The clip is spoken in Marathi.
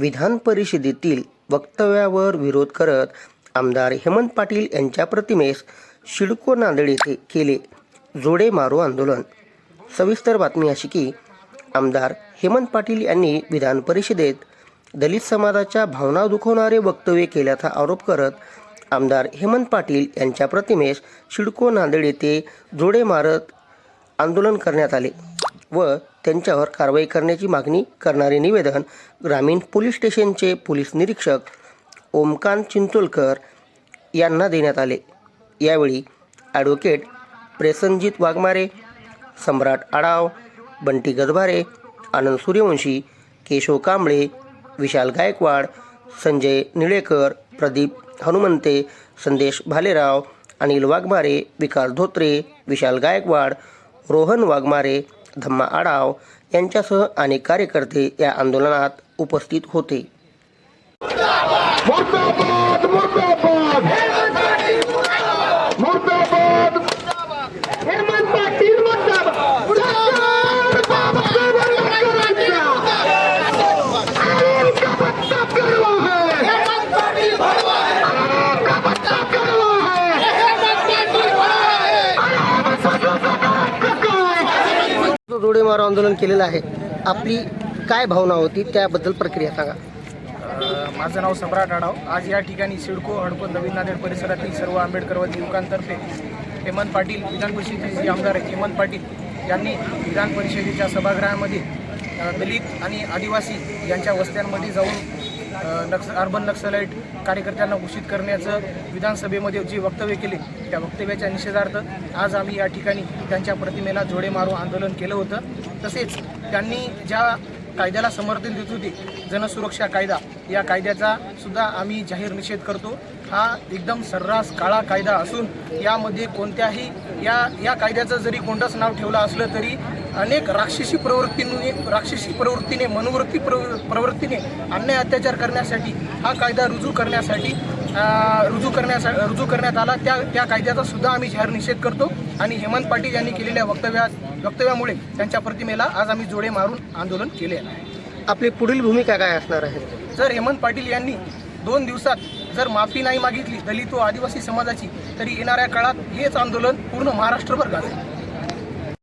विधान परिषदेतील वक्तव्यावर विरोध करत आमदार हेमंत पाटील यांच्या प्रतिमेस शिडको नांदेड येथे केले जोडे मारो आंदोलन. सविस्तर बातमी अशी की आमदार हेमंत पाटील यांनी विधान परिषदेत दलित समाजाच्या भावना दुखवणारे वक्तव्य केल्याचा आरोप करत आमदार हेमंत पाटील यांच्या प्रतिमेस शिडको नांदेड येथे जोडे मारत आंदोलन करण्यात आले. व त्यांच्यावर कारवाई करण्याची मागणी करणारे निवेदन ग्रामीण पोलीस स्टेशनचे पोलीस निरीक्षक ओमकांत चिंचोलकर यांना देण्यात आले. यावेळी ॲडव्होकेट प्रेसनजित वाघमारे सम्राट आडाव बंटी गजभारे आनंद सूर्यवंशी केशव कांबळे विशाल गायकवाड संजय निळेकर प्रदीप हनुमंते संदेश भालेराव अनिल वाघमारे विकास धोत्रे विशाल गायकवाड रोहन वाघमारे धम्मा आडाव यांच्यासह अनेक कार्यकर्ते या आंदोलनात उपस्थित होते. है जोडे मारो आंदोलन केलेलं आहे. आपली काय भावना होती? त्याबद्दल प्रक्रिया सांगा. माझं नाव सम्राट आढाव. आज या ठिकाणी सिडको हडको नवीन नांदेड परिसरातील सर्व आंबेडकरवादी युवकांतर्फे हेमंत पाटील विधान परिषदेचे आमदार आहेत हेमंत पाटील यांनी विधान परिषदेच्या सभागृहामध्ये दलित आणि आदिवासी यांच्या वस्त्यांमध्ये जाऊन नक्स अर्बन नक्सलाईट कार्यकर्त्यांना घोषित करण्याचं विधानसभेमध्ये जे वक्तव्य केले त्या वक्तव्याच्या निषेधार्थ आज आम्ही या ठिकाणी त्यांच्या प्रतिमेला जोडे मारू आंदोलन केलं होतं. तसेच त्यांनी ज्या कायद्याला समर्थन देत होते जनसुरक्षा कायदा या कायद्याचा सुद्धा आम्ही जाहीर निषेध करतो. हा एकदम सर्रास काळा कायदा असून यामध्ये कोणत्याही या या कायद्याचं जरी कोणतंच नाव ठेवलं असलं तरी अनेक राक्षसी प्रवृत्तीने राक्षसी प्रवृत्तीने मनोवृत्ती प्रव प्रवृत्तीने अन्याय अत्याचार करण्यासाठी हा कायदा रुजू करण्यासाठी रुजू करण्यासा रुजू करण्यात आला. त्या त्या कायद्याचा सुद्धा आम्ही जाहीर निषेध करतो. आणि हेमंत पाटील यांनी केलेल्या वक्तव्या वक्तव्यामुळे त्यांच्या प्रतिमेला आज आम्ही जोडे मारून आंदोलन केले आहे. आपली पुढील भूमिका काय असणार आहे? जर हेमंत पाटील यांनी दोन दिवसात जर माफी नाही मागितली दलित व आदिवासी समाजाची तरी येणाऱ्या काळात हेच आंदोलन पूर्ण महाराष्ट्रभर गाजेल.